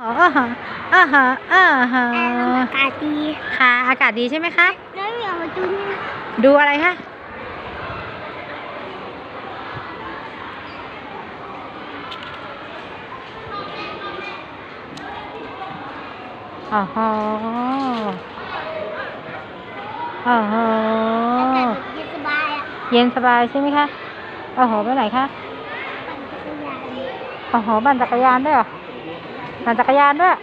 อ๋ออ่าฮะอ่าฮะอ่าฮะอากาศดีค่ะ อากาศดีใช่ไหมคะ แล้วอยากมาดูนี่นะดูอะไรคะ อ๋อฮะอ๋อฮะอากาศแบบเย็นสบายอะเย็นสบายใช่ไหมคะโอ้โหไปไหนคะ ปั่นจักรยานโอ้โหปั่นจักรยานด้วยเหรอ ปั่นจักรยานด้วย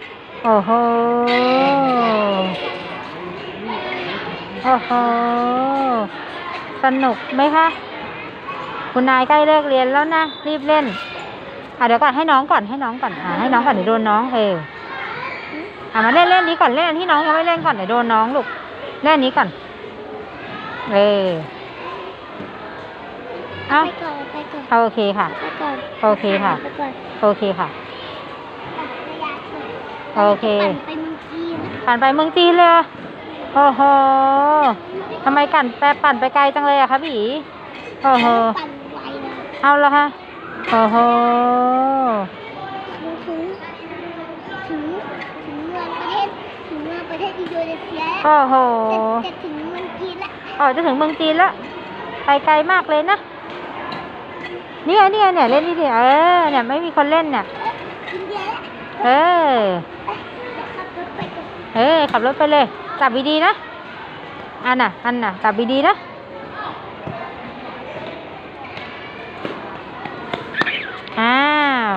โอ้โห โอ้โห สนุกไหมคะ คุณนายใกล้เลิกเรียนแล้วนะ รีบเล่น อะเดี๋ยวก่อนให้น้องก่อนให้น้องก่อนอะให้น้องก่อนเดี๋ยวโดนน้องเอออะมาเล่นเล่นนี้ก่อนเล่นอันที่น้องยังไม่เล่นก่อนเดี๋ยวโดนน้องลูก เล่นอันนี้ก่อน เออเอาไปก่อนไปก่อนเอาโอเคค่ะ ไปก่อนโอเคค่ะ ไปก่อนโอเคค่ะ ปั่นจักรยานก่อน โอเค ปั่นไปเมืองจีนนะปั่นไปเมืองจีนเลยเหรอโอ้โหทำไมกันแปรปั่นไปไกลจังเลยอะคะพี่โอ้โหปั่นไวเลยเอาละคะโอ้โหถึงถึงถึงเมืองประเทศถึงเมืองประเทศอินโดนีเซียโอ้โหจะจะถึงเมืองจีนละอ๋อจะถึงเมืองจีนแล้วไปไกลมากเลยนะนี่ไงนี่ไงเนี่ยเล่นนี่ดิเออเนี่ยไม่มีคนเล่นเนี่ยอินเดียละ เออไปเดี๋ยวขับรถไปก่อนเออ ขับรถไปเลย จับดีๆนะ อันน่ะ อันน่ะ จับดีๆนะ อ้าว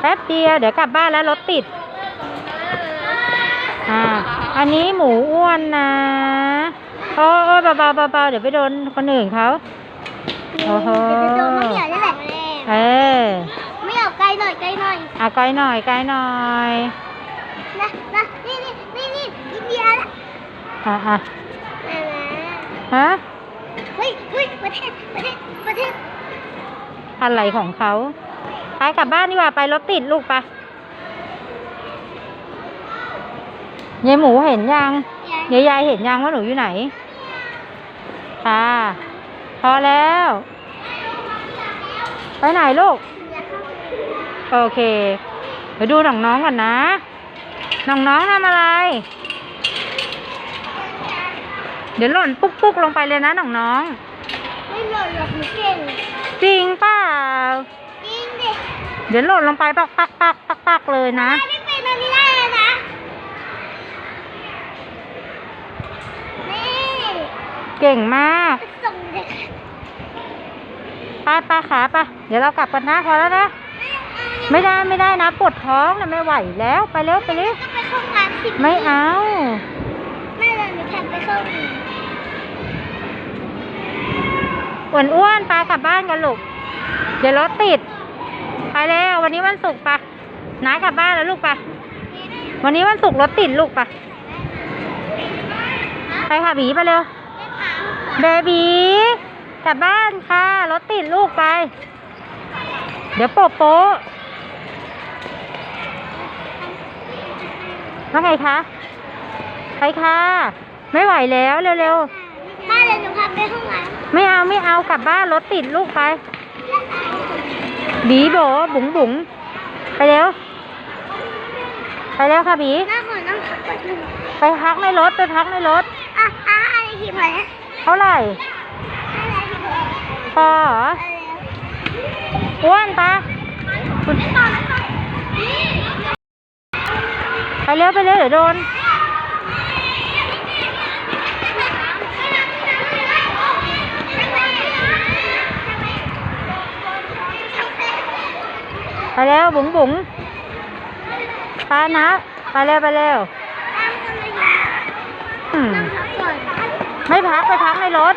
แป๊บเดียว เดี๋ยวกลับบ้านแล้วรถติด อ่า อันนี้หมูอ้วนนะโอ้โอ้เบาๆเบาๆเดี๋ยวไปโดนคนอื่นเขาโอ้โหเดี๋ยวจะโดนน้ำเหนียวนี่แหละเออไม่เอาใกล้หน่อยใกล้หน่อยเอาไกลหน่อยไกลหน่อยนะนะนี่นี่นี่นี่อินเดียละอะอะมาฮะเฮ้ยเฮ้ยประเทศประเทศประเทศอะไรของเขาไปกลับบ้านดีกว่าไปรถติดลูกไปะยายหมูเห็นยังยายยายเห็นยังว่าหนูอยู่ไหนค่ะพอแล้ว ไปไหนลูก โอเค เดี๋ยวดูน้องน้องๆก่อนนะน้องน้องๆทำอะไร เดี๋ยวหล่นปุ๊กปุ๊กลงไปเลยนะน้องน้อง ไม่หล่นหรอกหนูเก่งๆจริงเปล่าจริงดิเดี๋ยวหล่นลงไปปักปักปักปักปักเลยนะไม่เป็นอันนี้ได้เลยนะนี่เก่งมากส่งเด็กไปไปขาไปเดี๋ยวเรากลับกันนะพอแล้วนะ ไม่ได้ไม่ได้นะปวดท้องนะไม่ไหวแล้วไปเร็วไปเร็วก็ไปเข้าห้องน้ำสิไม่เอาไม่เลยหนูแทนไปเข้าห้องน้อ้วนอ้วนๆไปกลับบ้านกันลูกเดี๋ยวรถติดไปแล้ววันนี้วันศุกร์ปะน้ากลับบ้านแล้วลูกปะวันนี้วันศุกร์รถติดลูกปะไปค่ะบีไปเร็วเบบีกลับบ้านค่ะรถติดลูกไป เดี๋ยวโปะโป๊ะ ว่าไงคะไปค่ะ ไม่ไหวแล้วเร็วำมาเลยหนูพาไปห้องน้ๆไม่เอาไม่เอากลับบ้านรถติดลูกไป บีโบบุ๋งบุ๋งไปเร็ว ไปเร็วค่ะบีำหน้าขอนั่งขับรถหนึ่งไปพักในรถไปพักในรถ อะอะอะไรกี่พอนะเท่าไหร่อะไรกี่พอพอเหรออะไรอ้วนปะคุณไม่ต่อไม่ต่อ ไปเร็วไปเร็วเดี๋ยวโดนไปเร็วบุ๋งบุ๋งไปนะไปเร็วไปเร็วอืมนั่งพักก่อนไม่พักไปพักในรถ